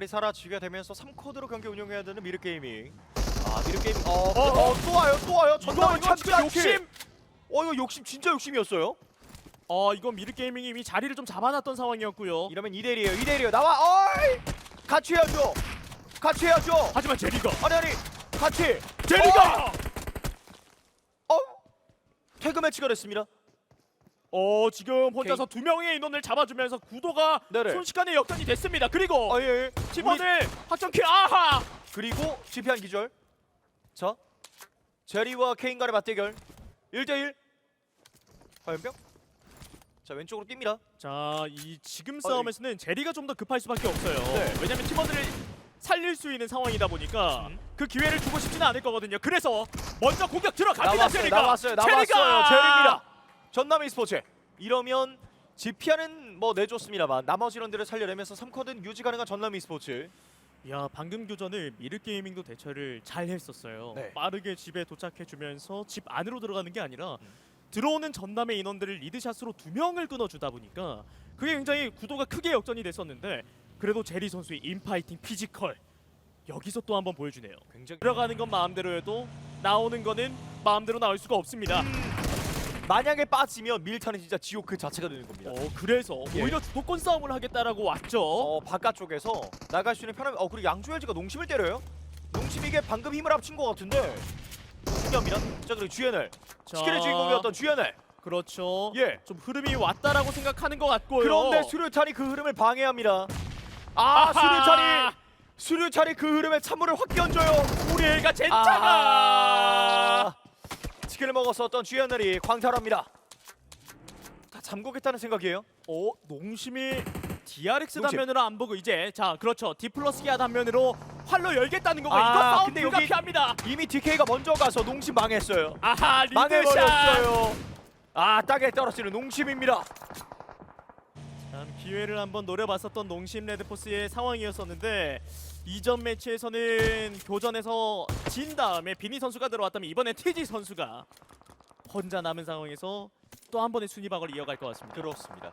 팔이 사라지게 되면서 3코드로 경기 운영해야 되는 미르 게이밍. 아 미르 게이밍. 어, 어, 어, 또 와요, 또 와요. 전담을 이거 진짜. 욕심. 어 이거 욕심 진짜 욕심이었어요. 어 이건 미르 게이밍이 이미 자리를 좀 잡아놨던 상황이었고요. 이러면 2대 1이에요. 2대 1이에요. 나와. 어이! 같이 해야죠. 같이 해야죠. 하지만 제리가 아니 아니. 같이. 제리가 어? 태그 매치가 됐습니다. 어 지금 혼자서 두 명의 인원을 잡아주면서 구도가 네네. 순식간에 역전이 됐습니다. 그리고 아 예. 예. 팀원을 확정킬 아하 그리고 GP 한 기절. 자, 제리와 케인 간의 맞대결. 1대1. 화염병. 자, 왼쪽으로 뜁니다. 자, 이 지금 싸움에서는 제리가 좀 더 급할 수밖에 없어요. 네. 왜냐면 팀원들을 살릴 수 있는 상황이다 보니까 음. 그 기회를 주고 싶지는 않을 거거든요. 그래서 먼저 공격 들어갑니다. 나왔어요. 제리가. 나왔어요. 나왔어요. 제리가! 제리입니다. 전남 e스포츠. 이러면 GPR은 뭐 내줬습니다만 나머지 런들을 살려내면서 3쿼드는 유지 가능한 전남 e스포츠. 야, 방금 교전을 미르 게이밍도 대처를 잘 했었어요. 네. 빠르게 집에 도착해 주면서 집 안으로 들어가는 게 아니라 음. 들어오는 전남의 인원들을 리드샷으로 두 명을 끊어 주다 보니까 그게 굉장히 구도가 크게 역전이 됐었는데 그래도 제리 선수의 인파이팅 피지컬 여기서 또 한번 보여주네요. 굉장히 들어가는 건 마음대로여도 나오는 거는 마음대로 나올 수가 없습니다. 만약에 빠지면 밀타는 진짜 지옥 그 자체가 되는 겁니다. 어 그래서 예. 오히려 주도권 싸움을 하겠다라고 왔죠. 어, 바깥쪽에서 나갈 수 있는 편함. 어, 그리고 양조엘즈가 농심을 때려요. 농심 이게 방금 힘을 합친 것 같은데 중요합니다. 자, 그리고 GNL 자, 스킬의 주인공이었던 GNL. 그렇죠. 예. 좀 흐름이 왔다라고 생각하는 것 같고요. 그런데 수류탄이 그 흐름을 방해합니다. 아! 수류탄이 수류탄이 그 흐름에 찬물을 확 끼얹어요. 우리 애가 젠장아. 치킨을 먹었었던 GNL이 광탈합니다. 다 잠그겠다는 생각이에요. 어 농심이 DRX 농심. 단면으로 안 보고 이제 자 그렇죠 D 플러스 기아 단면으로 활로 열겠다는 거고 아, 이거 싸움 근데 여기- 불가피합니다. 이미 DK가 먼저 가서 농심 망했어요. 아하 리드샷. 망해버렸어요. 아, 땅에 떨어지는 농심입니다. 참 기회를 한번 노려봤었던 농심 레드포스의 상황이었었는데 이전 매치에서는 교전에서 진 다음에 비니 선수가 들어왔다면 이번에 TG 선수가 혼자 남은 상황에서 또 한 번의 순위박을 이어갈 것 같습니다. 그렇습니다.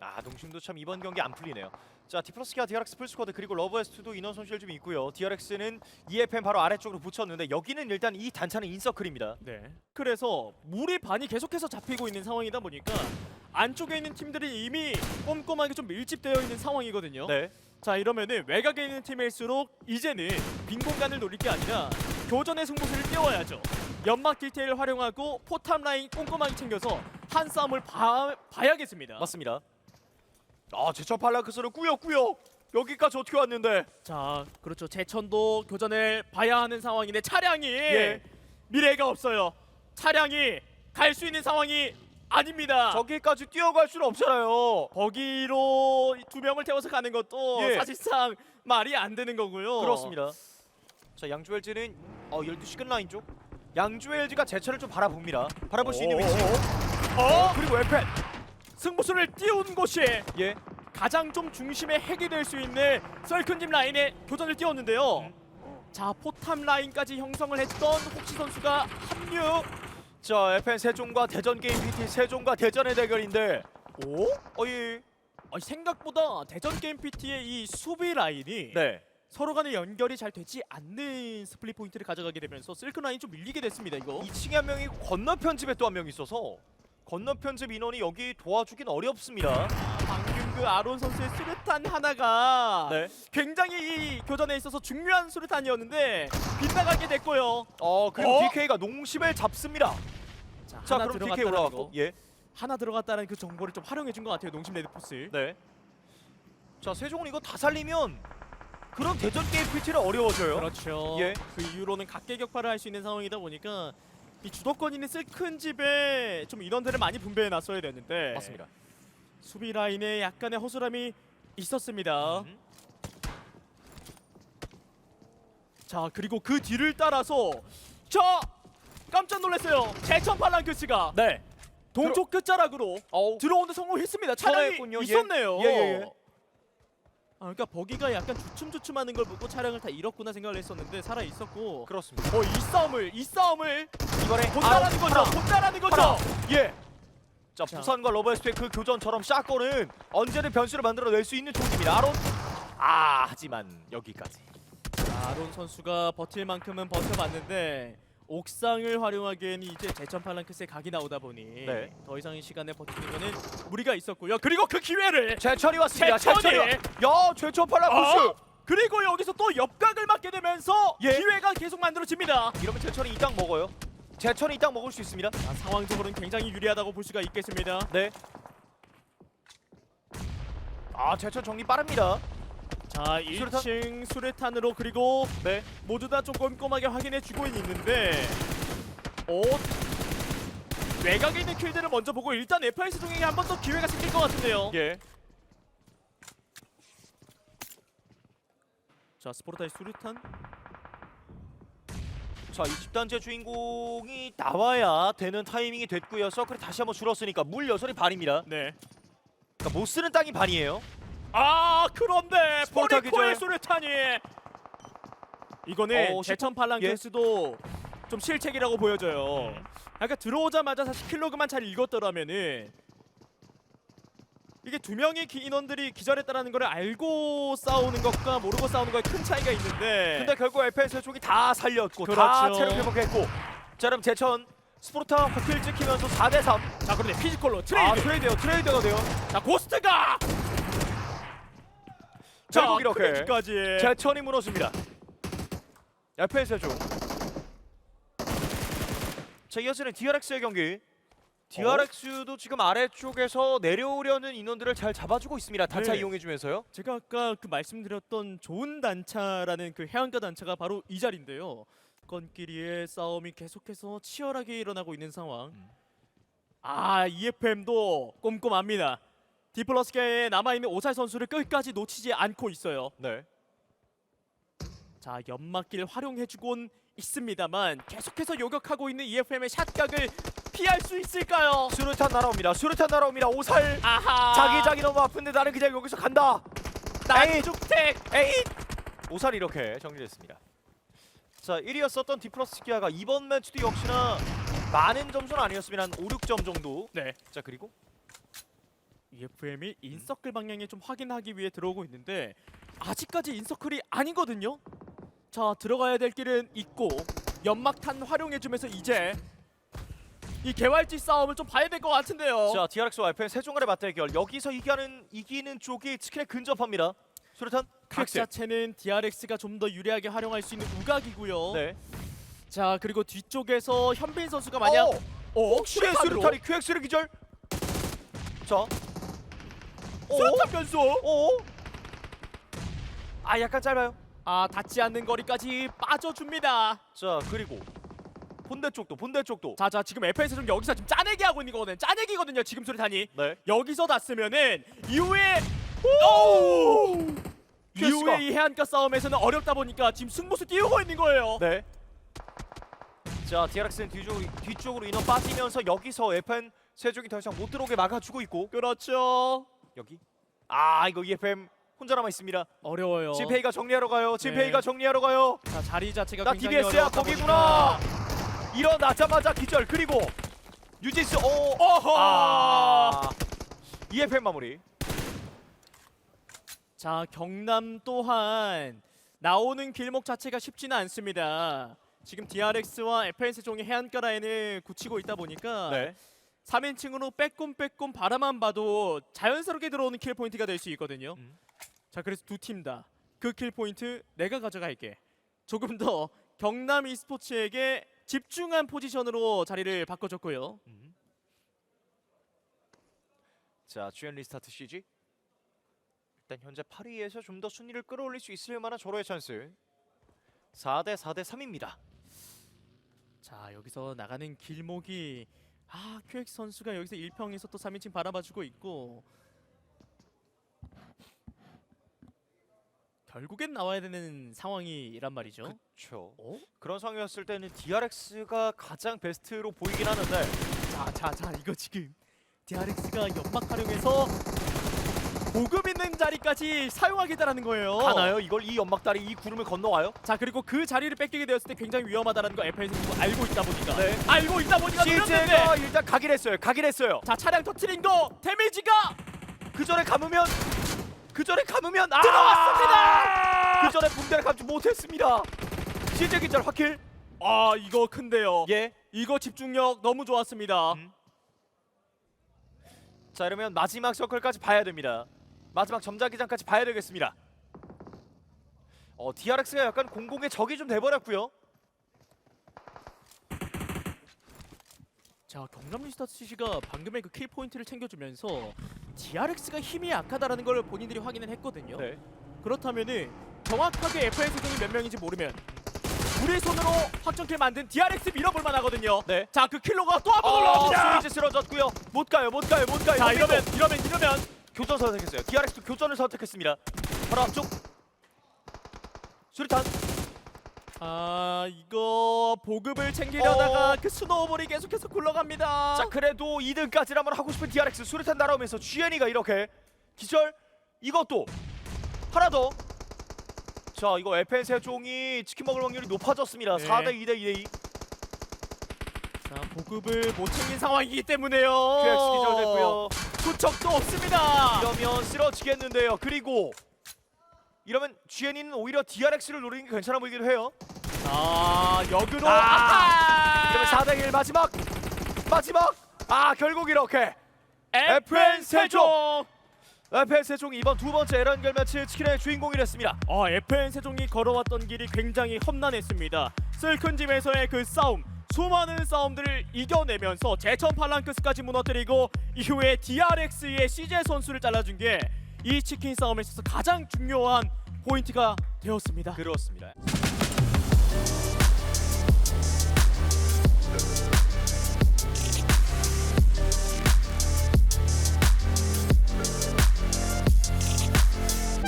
아 농심도 참 이번 경기 안 풀리네요. 자 디플러스키와 DRX 풀스쿼드 그리고 러브에스트도 인원 손실 좀 있고요. DRX는 EFM 바로 아래쪽으로 붙였는데 여기는 일단 이 단차는 인서클입니다. 네. 그래서 물이 반이 계속해서 잡히고 있는 상황이다 보니까 안쪽에 있는 팀들이 이미 꼼꼼하게 좀 밀집되어 있는 상황이거든요. 네. 자 이러면은 외곽에 있는 팀일수록 이제는 빈 공간을 노릴 게 아니라 교전의 승부수를 띄워야죠. 연막 디테일 활용하고 포탑 라인 꼼꼼하게 챙겨서 한 싸움을 봐, 봐야겠습니다. 맞습니다. 아 제철 팔라크스는 꾸역꾸역 여기까지 어떻게 왔는데? 자 그렇죠. 제천도 교전을 봐야 하는 상황인데 차량이 예. 미래가 없어요. 차량이 갈 수 있는 상황이 아닙니다. 저기까지 뛰어갈 수는 없잖아요. 거기로 두 명을 태워서 가는 것도 예. 사실상 말이 안 되는 거고요. 그렇습니다. 자 양주엘즈는 어 12시 끝 라인 쪽. 양주엘즈가 제철을 좀 바라봅니다. 바라볼 수 있는 위치. 어? 그리고 에펜. 승부수를 띄운 곳이 예. 가장 좀 중심의 핵이 될 수 있는 썰큰집 라인에 교전을 띄웠는데요. 음. 자 포탑 라인까지 형성을 했던 혹시 선수가 합류. 자 에펜 세종과 대전 게임 PT 세종과 대전의 대결인데. 오? 어이. 아니, 생각보다 대전 게임 PT의 이 수비 라인이 네. 서로 간의 연결이 잘 되지 않는 스플릿 포인트를 가져가게 되면서 쓸큰 라인 좀 밀리게 됐습니다. 이거. 2층에 한 명이 건너편 집에 또 한 명 있어서 건너편 집 인원이 여기 도와주긴 어렵습니다. 방금 그 아론 선수의 수류탄 하나가 네. 굉장히 이 교전에 있어서 중요한 수류탄이었는데 빗나가게 됐고요. 어 그리고 어? DK가 농심을 잡습니다. 자, 자 하나 그럼 DK 들어갔다는 올라왔고 거. 예. 하나 들어갔다는 그 정보를 좀 활용해 준 것 같아요. 농심 레드포스. 네. 자 세종은 이거 다 살리면 그럼 대전 게임 PT는 어려워져요. 그렇죠. 예. 그 이후로는 각계 격파를 할 수 있는 상황이다 보니까 이 주도권 있는 쓸큰 집에 좀 인원들을 많이 분배해 놨어야 되는데 맞습니다. 수비 라인에 약간의 허술함이 있었습니다. 음. 자 그리고 그 뒤를 따라서 저 깜짝 놀랐어요. 제천 팔랑크스가 네. 동쪽 끝자락으로 어우. 들어오는데 성공했습니다. 차량이 살아있군요. 예. 있었네요. 예, 예, 예. 아, 그러니까 버기가 약간 주춤주춤하는 걸 보고 차량을 다 잃었구나 생각을 했었는데 살아 있었고. 그렇습니다. 어 이 싸움을 이 싸움을 이번에 본다라는 아웃 거죠. 하나. 본다라는 거죠. 하나. 예. 자, 자. 부산과 러버에스트의 그 교전처럼 샷건은 언제든 변수를 만들어낼 수 있는 총기입니다. 아론 아 하지만 여기까지. 아론 선수가 버틸 만큼은 버텨봤는데 옥상을 활용하기에는 이제 제천 팔랑크스의 각이 나오다 보니 네. 더 이상의 시간에 버티는 거는 무리가 있었고요. 그리고 그 기회를 제천이 왔습니다. 제천이! 제천이. 와- 야 제천 팔라쿠스. 어? 그리고 여기서 또 옆각을 맞게 되면서 예. 기회가 계속 만들어집니다. 이러면 제천이 이땅 먹어요. 제천이 이땅 먹을 수 있습니다. 자, 상황적으로는 굉장히 유리하다고 볼 수가 있겠습니다. 네. 아 제천 정리 빠릅니다. 자, 수류탄? 1층 수류탄으로 그리고 네. 모두 다 좀 꼼꼼하게 확인해 주고 있는데 어 외곽에 있는 킬들을 먼저 보고 일단 FIS 중에 한번 더 기회가 생길 것 같은데요. 예. 자, 스포르타의 수류탄. 자, 이 집단제 주인공이 나와야 되는 타이밍이 됐고요. 서클이 다시 한번 줄었으니까 물 여전히 반입니다. 네. 그러니까 못 쓰는 땅이 반이에요. 아, 그런데 스포르타 포리코의 기절. 수류탄이 이거는 어, 제천 팔랑케스도 좀 실책이라고 보여져요. 아까 들어오자마자 사실 킬로그만 잘 읽었더라면은 이게 두 명의 기- 인원들이 기절했다라는 걸 알고 싸우는 것과 모르고 싸우는 거에 큰 차이가 있는데 근데 결국 FNS 쪽이 다 살렸고 다 그렇죠. 체력 회복했고 자 그럼 제천 스포르타 호킬 찍히면서 4대 3. 자 그런데 피지컬로 아 트레이드 트레이드요. 트레이드가 돼요. 자 고스트가 결국 이렇게 크래지까지 제천이 무너집니다. FNS 쪽. 자 이어지는 DRX의 경기. DRX도 지금 아래쪽에서 내려오려는 인원들을 잘 잡아주고 있습니다. 단차 네. 이용해주면서요. 제가 아까 그 말씀드렸던 좋은 단차라는 그 해안가 단차가 바로 이 자리인데요. 건끼리의 싸움이 계속해서 치열하게 일어나고 있는 상황. 음. 아 EFM도 꼼꼼합니다. 디플러스계에 남아있는 오살 선수를 끝까지 놓치지 않고 있어요. 네. 자 연막길 활용해주곤 있습니다만 계속해서 요격하고 있는 EFM의 샷각을 피할 수 있을까요? 수류탄 날아옵니다. 수류탄 날아옵니다. 오살. 아하 자기장이 너무 아픈데 나는 그냥 여기서 간다. 난죽택 에잇! 오살 이렇게 정리됐습니다. 자 1위였었던 디플러스 기아가 이번 매치도 역시나 많은 점수는 아니었으면 한 5, 6점 정도. 네 자 그리고 EFM이 인서클 방향에 좀 확인하기 위해 들어오고 있는데 아직까지 인서클이 아니거든요. 자 들어가야 될 길은 있고 연막탄 활용해주면서 이제 이 개활지 싸움을 좀 봐야 될 것 같은데요. 자 DRX와 FN 세종간의 맞대결 여기서 이기는 이기는 쪽이 치킨에 근접합니다. 수류탄 각 퀵스. 자체는 DRX가 좀 더 유리하게 활용할 수 있는 우각이고요. 네. 자 그리고 뒤쪽에서 현빈 선수가 만약 어, 어, 혹시의 수류탄으로 수류탄이 QX를 기절. 자. 어? 수류탄 변수. 어? 아 약간 짧아요. 아 닿지 않는 거리까지 빠져줍니다. 자 그리고 본대 쪽도 본대 쪽도. 자자 지금 FS 좀 여기서 지금 짜내기 하고 있는 거거든요. 짜내기거든요 지금 수류탄이. 네. 여기서 닿으면은 이후에 오! 이후에 이 해안가 싸움에서는 어렵다 보니까 지금 승부수 띄우고 있는 거예요. 네. 자 DRX는 뒤쪽 뒤쪽으로 인원 빠지면서 여기서 FN 세종이 더 이상 못 들어오게 막아주고 있고 그렇죠. 여기. 아 이거 EFM 혼자 남아 있습니다. 어려워요. 진페이가 정리하러 가요. 진페이가 네. 정리하러 가요. 자 자리 자체가 나 굉장히 DBS 야 어려웠다 거기구나. 보니까. 일어나자마자 기절 그리고 유진스 오. 어허. 아. EFM 마무리. 자 경남 또한 나오는 길목 자체가 쉽지는 않습니다. 지금 DRX와 FNS 종의 해안가 라인을 굳히고 있다 보니까 네. 3인칭으로 빼꼼빼꼼 바라만 봐도 자연스럽게 들어오는 킬 포인트가 될 수 있거든요. 음. 자 그래서 두 팀 다 그 킬 포인트 내가 가져갈게. 조금 더 경남 e스포츠에게 집중한 포지션으로 자리를 바꿔줬고요. 음. 자, 주연 리스타트 CG. 일단 현재 8위에서 좀 더 순위를 끌어올릴 수 있을 만한 절호의 찬스. 4대 4대 3입니다. 자 여기서 나가는 길목이 아 QX 선수가 여기서 1평에서 또 3인칭 바라봐주고 있고 결국엔 나와야 되는 상황이란 말이죠. 그렇죠. 어? 그런 상황이었을 때는 DRX가 가장 베스트로 보이긴 하는데 자자자 이거 지금 DRX가 연막 활용해서 보급 있는 자리까지 사용하겠다라는 거예요. 가나요? 이걸 이 연막다리 이 구름을 건너와요? 자 그리고 그 자리를 뺏기게 되었을 때 굉장히 위험하다라는 거 FNS도 알고 있다 보니까 네. 알고 있다 보니까 CJ가 일단 가긴 했어요. 가긴 했어요. 자 차량 터트린 거 데미지가 그 전에 감으면 그 전에 감으면 아! 들어왔습니다! 그 전에 붕대를 감지 못했습니다. 실제 기절 확킬. 아 이거 큰데요. 예. 이거 집중력 너무 좋았습니다. 음. 자 이러면 마지막 서클까지 봐야 됩니다. 마지막 점자기장까지 봐야 되겠습니다. 어 DRX가 약간 공공의 적이 좀 돼버렸고요. 자 경남 리스타시가 방금의 그 킬 포인트를 챙겨주면서 DRX가 힘이 약하다라는 걸 본인들이 확인을 했거든요. 네. 그렇다면은 정확하게 FN 세종이 몇 명인지 모르면 우리 손으로 확정킬 만든 DRX 밀어볼 만하거든요. 네. 자 그 킬로가 또 한번 어, 올라옵니다. 스위치 쓰러졌고요. 못 가요, 못 가요, 못 가요. 자 이러면 이러면 이러면 교전 선택했어요. DRX도 교전을 선택했습니다. 바로 앞쪽. 수류탄. 아 이거 보급을 챙기려다가 어. 그 스노우볼이 계속해서 굴러갑니다. 자 그래도 2등까지 한번 하고 싶은 DRX 수류탄 날아오면서 GN이가 이렇게 기절 이것도 하나 더. 자 이거 FN 세종이 치킨 먹을 확률이 높아졌습니다. 네. 4대 2대 2대 2. 자 보급을 못 챙긴 상황이기 때문에요. QX 기절됐고요. 투척도 없습니다. 이러면 쓰러지겠는데요. 그리고 이러면 GN이는 오히려 DRX를 노리는 게 괜찮아 보이기도 해요. 자 역으로 아. 이러면 아하! 4대 1 마지막 마지막 아 결국 이렇게 FN 세종. FN 세종이 이번 두 번째 에란결 매치 치킨의 주인공이 됐습니다. 아 FN 세종이 걸어왔던 길이 굉장히 험난했습니다. 슬큰집에서의 그 싸움, 수많은 싸움들을 이겨내면서 제천 팔랑크스까지 무너뜨리고 이후에 DRX의 CJ 선수를 잘라준 게 이 치킨 싸움에 있어서 가장 중요한 포인트가 되었습니다. 그렇습니다.